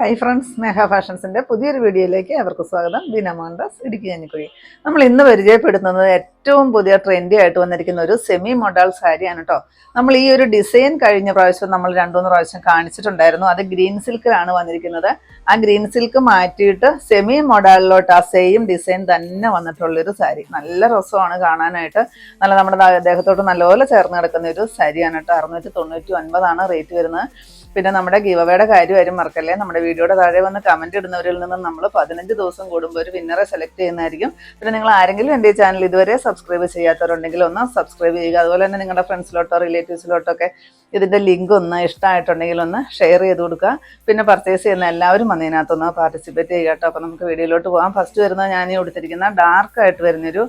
Hi friends സ്നേഹ ഫാഷൻസിന്റെ പുതിയൊരു വീഡിയോയിലേക്ക് അവർക്ക് സ്വാഗതം. ബീന മോഹൻദാസ് ഇടുക്കി ഞാനിക്കുഴി നമ്മൾ ഇന്ന് പരിചയപ്പെടുത്തുന്നത് ഏറ്റവും പുതിയ ട്രെൻഡി ആയിട്ട് വന്നിരിക്കുന്ന ഒരു സെമി മൊഡാൾ സാരിയാണ് കേട്ടോ നമ്മൾ ഈ ഒരു ഡിസൈൻ കഴിഞ്ഞ പ്രാവശ്യം നമ്മൾ രണ്ടുമൂന്ന് പ്രാവശ്യം കാണിച്ചിട്ടുണ്ടായിരുന്നു. അത് ഗ്രീൻ സിൽക്കിലാണ് വന്നിരിക്കുന്നത്. ആ ഗ്രീൻ സിൽക്ക് മാറ്റിയിട്ട് സെമി മോഡലിലോട്ട് ആ സെയിം ഡിസൈൻ തന്നെ വന്നിട്ടുള്ളൊരു സാരി നല്ല രസമാണ് കാണാനായിട്ട്. നല്ല നമ്മുടെ ദേഹത്തോട്ട് നല്ലപോലെ ചേർന്ന് കിടക്കുന്ന ഒരു സാരിയാണ് കേട്ടോ അറുന്നൂറ്റി തൊണ്ണൂറ്റി ഒൻപതാണ് റേറ്റ് വരുന്നത്. പിന്നെ നമ്മുടെ ഗീവവയുടെ കാര്യം ആരും മറക്കല്ലേ? നമ്മുടെ വീഡിയോയുടെ താഴെ വന്ന് കമന്റ് ഇടുന്നവരിൽ നിന്ന് നമ്മൾ പതിനഞ്ച് ദിവസം കൂടുമ്പോൾ ഒരു വിന്നറെ സെലക്ട് ചെയ്യുന്നതായിരിക്കും. പിന്നെ നിങ്ങൾ ആരെങ്കിലും എന്റെ ചാനൽ ഇതുവരെ സബ്സ്ക്രൈബ് ചെയ്യാത്തവരുണ്ടെങ്കിൽ ഒന്ന് സബ്സ്ക്രൈബ് ചെയ്യുക. അതുപോലെ തന്നെ നിങ്ങളുടെ ഫ്രണ്ട്സിലോട്ടോ റിലേറ്റീവ്സിലോട്ടോ ഒക്കെ ഇതിന്റെ ലിങ്ക് ഒന്ന് ഇഷ്ടമായിട്ടുണ്ടെങ്കിൽ ഒന്ന് ഷെയർ ചെയ്ത് കൊടുക്കുക. പിന്നെ പർച്ചേസ് ചെയ്യുന്ന എല്ലാവരും അതിനകത്തൊന്ന് പാർട്ടിസിപ്പേറ്റ് ചെയ്യുക കേട്ടോ. അപ്പോൾ നമുക്ക് വീഡിയോയിലോട്ട് പോകാം ഫസ്റ്റ് വരുന്നത് ഞാൻ ഈ കൊടുത്തിരിക്കുന്ന ഡാർക്ക് ആയിട്ട് വരുന്നൊരു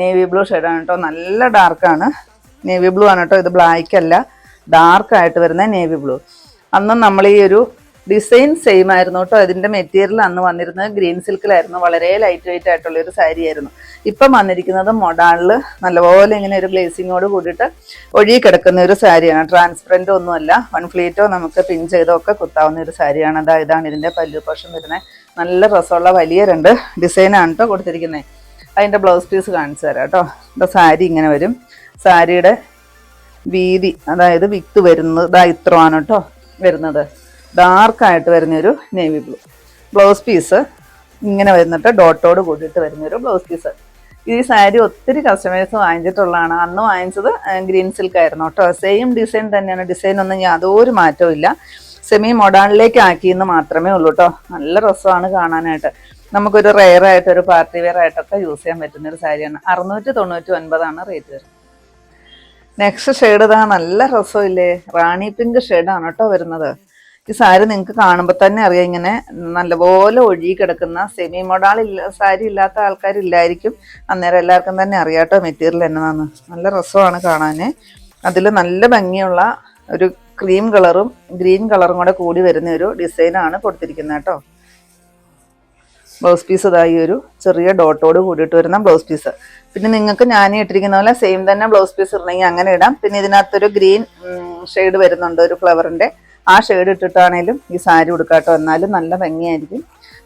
നേവി ബ്ലൂ ഷെയ്ഡാണ് കേട്ടോ. നല്ല ഡാർക്കാണ് നേവി ബ്ലൂ ആണ് കേട്ടോ. ഇത് ബ്ലാക്ക് അല്ല. ഡാർക്കായിട്ട് വരുന്ന നേവി ബ്ലൂ അന്ന് നമ്മൾ ഈ ഒരു ഡിസൈൻ സെയിം ആയിരുന്നു കേട്ടോ. അതിന്റെ മെറ്റീരിയൽ അന്ന് വന്നിരുന്നത് ഗ്രീൻ സിൽക്കിലായിരുന്നു വളരെ ലൈറ്റ് വെയിറ്റ് ആയിട്ടുള്ള ഒരു സാരി ആയിരുന്നു. ഇപ്പം വന്നിരിക്കുന്നത് മൊഡാണിൽ നല്ലപോലെ ഇങ്ങനെ ഒരു ഗ്ലേസിങ്ങോട് കൂടിയിട്ട് ഒഴുകി കിടക്കുന്ന ഒരു സാരിയാണ് ട്രാൻസ്പെറന്റ് ഒന്നുമല്ല. വൺ ഫ്ലീറ്റോ നമുക്ക് പിൻ ചെയ്തോ ഒക്കെ കുത്താവുന്ന ഒരു സാരിയാണ് അതാ ഇതാണ് ഇതിന്റെ പല്ലു പോഷൻ വരുന്നത്. നല്ല രസമുള്ള വലിയ രണ്ട് ഡിസൈനാണ് കേട്ടോ കൊടുത്തിരിക്കുന്നത്. അതിന്റെ ബ്ലൗസ് പീസ് കാണിച്ചു തരാം കേട്ടോ. ഇപ്പോൾ സാരി ഇങ്ങനെ വരും. സാരിയുടെ വീതി അതായത് വിത്ത് വരുന്നത് ഇതാ ഇത്രമാണ് കേട്ടോ വരുന്നത്. ഡാർക്കായിട്ട് വരുന്നൊരു നേവി ബ്ലൂ ബ്ലൗസ് പീസ് ഇങ്ങനെ വരുന്നിട്ട് ഡോട്ടോട് കൂടിയിട്ട് വരുന്നൊരു ബ്ലൗസ് പീസ് ഈ സാരി ഒത്തിരി കസ്റ്റമേഴ്സ് വാങ്ങിച്ചിട്ടുള്ളതാണ്. അന്ന് വാങ്ങിച്ചത് ഗ്രീൻ സിൽക്ക് ആയിരുന്നു കേട്ടോ. സെയിം ഡിസൈൻ തന്നെയാണ്. ഡിസൈൻ ഒന്നും യാതൊരു മാറ്റവും ഇല്ല. സെമി മോഡേണിലേക്ക് ആക്കിയെന്ന് മാത്രമേ ഉള്ളൂ കേട്ടോ. നല്ല രസമാണ് കാണാനായിട്ട്. നമുക്കൊരു റെയർ ആയിട്ട് ഒരു പാർട്ടി വെയർ ആയിട്ടൊക്കെ യൂസ് ചെയ്യാൻ പറ്റുന്ന ഒരു സാരിയാണ് അറുന്നൂറ്റി തൊണ്ണൂറ്റി ഒൻപതാണ് റേറ്റ് വരുന്നത്. നെക്സ്റ്റ് ഷെയ്ഡ് ഇതാ നല്ല രസമില്ലേ? റാണി പിങ്ക് ഷെയ്ഡാണ് കേട്ടോ വരുന്നത്. ഈ സാരി നിങ്ങൾക്ക് കാണുമ്പോൾ തന്നെ അറിയാം ഇങ്ങനെ നല്ലപോലെ ഒഴുകി കിടക്കുന്ന സെമി മോഡാൾ ഇല്ല സാരി ഇല്ലാത്ത ആൾക്കാരില്ലായിരിക്കും. അന്നേരം എല്ലാവർക്കും തന്നെ അറിയാട്ടോ മെറ്റീരിയൽ എന്നതാന്ന് നല്ല രസമാണ് കാണാൻ അതിൽ നല്ല ഭംഗിയുള്ള ഒരു ക്രീം കളറും ഗ്രീൻ കളറും കൂടെ കൂടി വരുന്ന ഒരു ഡിസൈനാണ് കൊടുത്തിരിക്കുന്നത് കേട്ടോ ബ്ലൗസ് പീസ് ഇതായി ഒരു ചെറിയ ഡോട്ടോട് കൂടിയിട്ട് വരുന്ന ബ്ലൗസ് പീസ് പിന്നെ നിങ്ങൾക്ക് ഞാൻ ഇട്ടിരിക്കുന്ന പോലെ സെയിം തന്നെ ബ്ലൗസ് പീസ് ഇടണമെങ്കിൽ അങ്ങനെ ഇടാം. പിന്നെ ഇതിനകത്തൊരു ഗ്രീൻ ഷെയ്ഡ് വരുന്നുണ്ട് ഒരു ഫ്ലവറിന്റെ ആ ഷെയ്ഡ് ഇട്ടിട്ടാണേലും ഈ സാരി ഉടുക്കാട്ടോ. എന്നാലും നല്ല ഭംഗിയായിരിക്കും.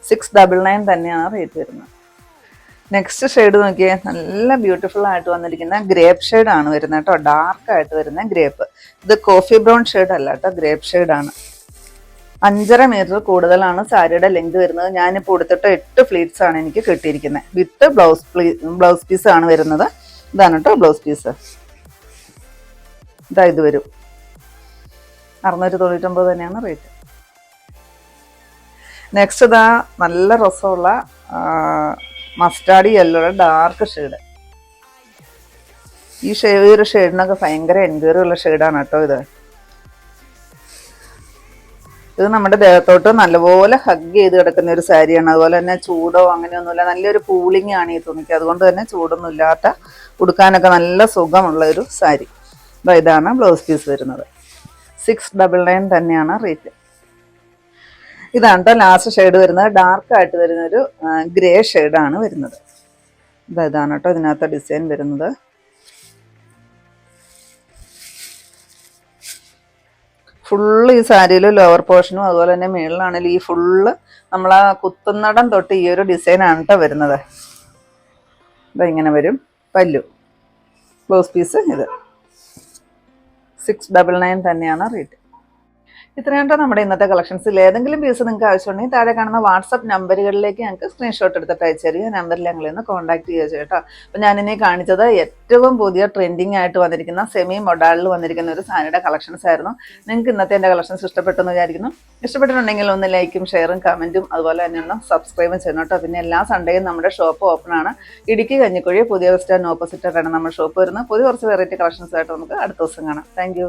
സിക്സ് ഡബിൾ നയൻ തന്നെയാണ് റേറ്റ് വരുന്നത്. നെക്സ്റ്റ് ഷെയ്ഡ് നോക്കിയേ നല്ല ബ്യൂട്ടിഫുൾ ആയിട്ട് വന്നിരിക്കുന്ന ഗ്രേപ്പ് ആണ് വരുന്നത് കേട്ടോ. ഡാർക്ക് ആയിട്ട് വരുന്ന ഗ്രേപ്പ് ഇത് കോഫി ബ്രൗൺ ഷെയ്ഡ് അല്ല കേട്ടോ ഗ്രേപ്പ് ആണ്. അഞ്ചര മീറ്റർ കൂടുതലാണ് സാരിയുടെ ലെങ്ത് വരുന്നത്. ഞാനിപ്പോൾ കൊടുത്തിട്ട് എട്ട് ഫ്ലീറ്റ്സ് ആണ് എനിക്ക് കിട്ടിയിരിക്കുന്നത്. വിത്ത് ബ്ലൗസ് ബ്ലൗസ് പീസ് ആണ് വരുന്നത്. ഇതാണ് കേട്ടോ ബ്ലൗസ് പീസ് ഇതാ ഇത് വരും. അറുന്നൂറ്റി തൊണ്ണൂറ്റൊമ്പത് തന്നെയാണ് റേറ്റ് നെക്സ്റ്റ് ഇതാ നല്ല രസമുള്ള മസ്റ്റാർഡ് യെല്ലോയുടെ ഡാർക്ക് ഷെയ്ഡ് ഈ ഷെയ്ഡ് ഈ ഒരു ഷെയ്ഡിനൊക്കെ ഭയങ്കര എൻക്വയറി ഉള്ള ഷെയ്ഡാണ് കേട്ടോ ഇത്. ഇത് നമ്മുടെ ദേഹത്തോട്ട് നല്ലപോലെ ഹഗ് ചെയ്ത് കിടക്കുന്ന ഒരു സാരിയാണ്. അതുപോലെ തന്നെ ചൂടോ അങ്ങനെയൊന്നുമില്ല നല്ലൊരു കൂളിംഗ് ആണ് ഈ തുണിക്ക്. അതുകൊണ്ട് തന്നെ ചൂടൊന്നും ഇല്ലാത്ത ഉടുക്കാനൊക്കെ നല്ല സുഖമുള്ള ഒരു സാരി. ഇതാണ് ബ്ലൗസ് പീസ് വരുന്നത്. സിക്സ് ഡബിൾ നയൻ തന്നെയാണ് റേറ്റ് ഇതാണ് ലാസ്റ്റ് ഷെയ്ഡ് വരുന്നത്. ഡാർക്ക് ആയിട്ട് വരുന്ന ഒരു ഗ്രേ ഷെയ്ഡാണ് വരുന്നത്. ഇതാ ഇതാണ് കേട്ടോ ഇതിനകത്ത് ഡിസൈൻ വരുന്നത്. ഫുള്ള് ഈ സാരിയിൽ ലോവർ പോർഷനും അതുപോലെ തന്നെ മുകളിലാണെങ്കിൽ ഈ ഫുള്ള് നമ്മൾ ആ കുത്തുന്നടം തൊട്ട് ഈ ഒരു ഡിസൈനാണ് കേട്ടോ വരുന്നത്. ഇതാ ഇങ്ങനെ വരും. പല്ലു. ബ്ലൗസ് പീസ് ഇത്. സിക്സ് ഡബിൾ നയൻ തന്നെയാണ് റേറ്റ്. ഇത്രയും കേട്ടോ നമ്മുടെ ഇന്നത്തെ കളക്ഷൻസിൽ ഏതെങ്കിലും പീസ് നിങ്ങൾക്ക് ആവശ്യമുണ്ടെങ്കിൽ താഴെ കാണുന്ന വാട്സപ്പ് നമ്പറുകളിലേക്ക് ഞങ്ങൾക്ക് സ്ക്രീൻഷോട്ട് എടുത്തിട്ട് അയച്ചു തരിക. നമ്പറിൽ ഞങ്ങൾ ഇന്ന് കോൺടാക്ട് ചെയ്യുക കേട്ടോ അപ്പോൾ ഞാനിനെ കാണിച്ചത് ഏറ്റവും പുതിയ ട്രെൻഡിങ് ആയിട്ട് വന്നിരിക്കുന്ന സെമി മൊഡാളിൽ വന്നിരിക്കുന്ന ഒരു സാരിയുടെ കളക്ഷൻസ് ആയിരുന്നു. നിങ്ങൾക്ക് ഇന്നത്തെ എന്റെ കളക്ഷൻസ് ഇഷ്ടപ്പെട്ടെന്ന് വിചാരിക്കുന്നു. ഇഷ്ടപ്പെട്ടിട്ടുണ്ടെങ്കിൽ ഒന്ന് ലൈക്കും ഷെയറും കമന്റും അതുപോലെ തന്നെ ഒന്ന് സബ്സ്ക്രൈബും ചെയ്യണം കേട്ടോ. പിന്നെ എല്ലാ സൺഡേയും നമ്മുടെ ഷോപ്പ് ഓപ്പൺ ആണ്. ഇടുക്കി കഞ്ഞിക്കുഴി പുതിയ ബസ് സ്റ്റാൻഡ് ഓപ്പോസിറ്റായിട്ടാണ് നമ്മുടെ ഷോപ്പ് വരുന്നത്. പുതിയ കുറച്ച് വെറൈറ്റി കളക്ഷൻസ് ആയിട്ട് നമുക്ക് അടുത്ത ദിവസം കാണാം. താങ്ക്